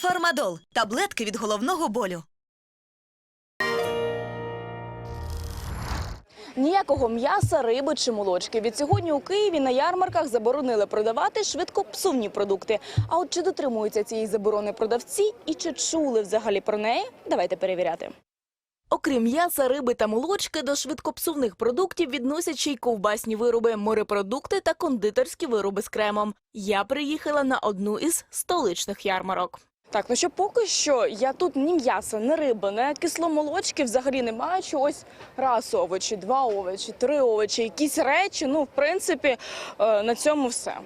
Фармадол таблетки від головного болю. Ніякого м'яса, риби чи молочки. Від сьогодні у Києві на ярмарках заборонили продавати швидкопсувні продукти. А от чи дотримуються цієї заборони продавці і чи чули взагалі про неї? Давайте перевіряти. Окрім м'яса, риби та молочки, до швидкопсувних продуктів відносять ще й ковбасні вироби, морепродукти та кондитерські вироби з кремом. Я приїхала на одну із столичних ярмарок. Так, ну що поки що я тут ні м'яса, ні риби, ні кисломолочки взагалі не бачу. Ось раз овочі, два овочі, три овочі, якісь речі. Ну, в принципі, е, на цьому все.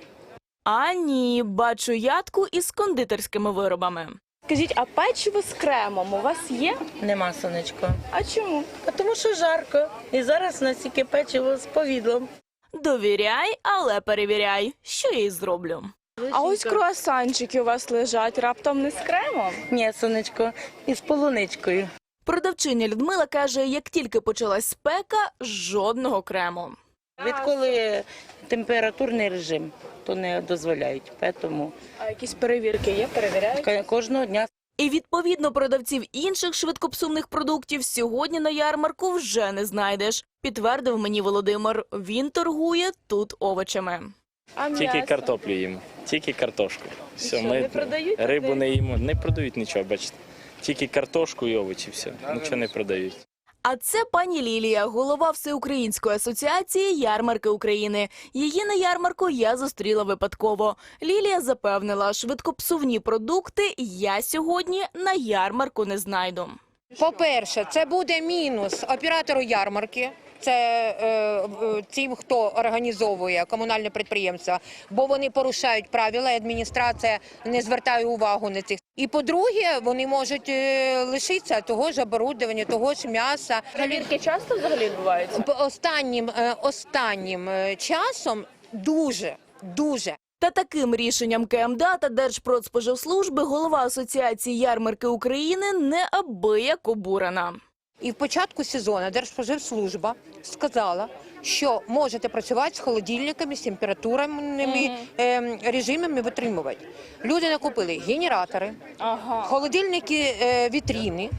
А ні, бачу ядку із кондитерськими виробами. Скажіть, а печиво з кремом у вас є? Нема сонечко. А чому? А тому що жарко. І зараз настільки печиво з повідлом. Довіряй, але перевіряй, що я й зроблю. А ось круасанчики у вас лежать раптом не з кремом. Ні, сонечко, із полуничкою. Продавчиня Людмила каже, як тільки почалась спека, жодного крему. Відколи температурний режим, то не дозволяють. Тому А якісь перевірки є, перевіряють? кожного дня І відповідно продавців інших швидкопсувних продуктів сьогодні на ярмарку вже не знайдеш. Підтвердив мені Володимир. Він торгує тут овочами. А Тільки картоплю їмо, тільки картошку. Все, що, не продають рибу туди? не їмо, не продають нічого, бачите. Тільки картошку і овочі, все, нічого не продають. А це пані Лілія, голова Всеукраїнської асоціації ярмарки України. Її на ярмарку я зустріла випадково. Лілія запевнила, швидкопсувні продукти я сьогодні на ярмарку не знайду. По-перше, це буде мінус оператору ярмарки. Це е, е, тим, хто організовує комунальне підприємство, бо вони порушають правила, і адміністрація не звертає увагу на цих. І по-друге, вони можуть е, лишитися того ж оборудовання, того ж м'яса. Перевірки часто взагалі відбуваються? Останнім, е, останнім е, часом дуже, дуже Та таким рішенням КМДА та Держпродспоживслужби голова Асоціації ярмарки України неабияк обурена. І в початку сезону Держспоживслужба сказала, що можете працювати з холодильниками, з температурними ем, режимами витримувати. Люди накупили генератори, Ага. холодильники е, вітріни.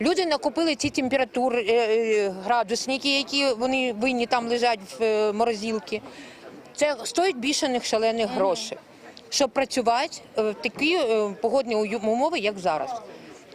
Люди накупили ці температури е, е, градусники, які вони винні там лежать в е, морозилці. Це стоїть бішених шалених грошей, щоб працювати е, в такі е, погодні умови, як зараз.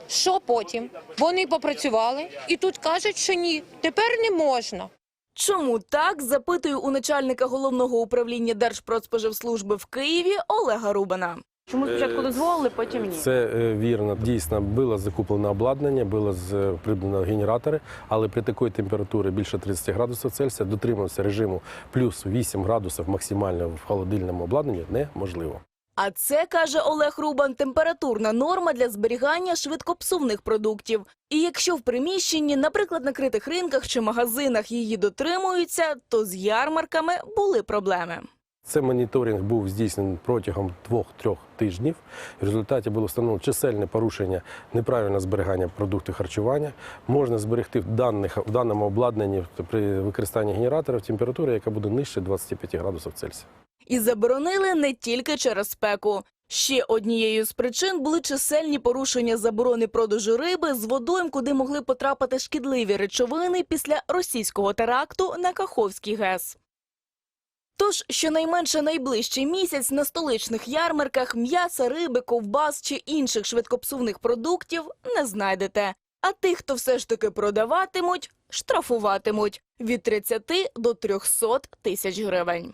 Що потім? Вони попрацювали і тут кажуть, що ні, тепер не можна. Чому так? Запитую у начальника головного управління Держпродспоживслужби в Києві Олега Рубана. Чому спочатку дозволили, потім ні? Це е, вірно. Дійсно було закуплено обладнання, було з- придбано генератори, але при такій температурі більше 30 градусів Цельсія дотримуватися режиму плюс 8 градусів максимально в холодильному обладнанні неможливо. А це каже Олег Рубан, температурна норма для зберігання швидкопсувних продуктів. І якщо в приміщенні, наприклад, на критих ринках чи магазинах її дотримуються, то з ярмарками були проблеми. Це моніторинг був здійснений протягом двох-трьох тижнів. В результаті було встановлено чисельне порушення неправильного зберігання продуктів харчування. Можна зберегти в, даних, в даному обладнанні при використанні генераторів температура, яка буде нижче 25 градусів Цельсія. І заборонили не тільки через спеку. Ще однією з причин були чисельні порушення заборони продажу риби з водойм, куди могли потрапити шкідливі речовини після російського теракту на Каховський ГЕС. Тож, щонайменше найближчий місяць на столичних ярмарках м'яса, риби, ковбас чи інших швидкопсувних продуктів не знайдете. А тих, хто все ж таки продаватимуть, штрафуватимуть від 30 до 300 тисяч гривень.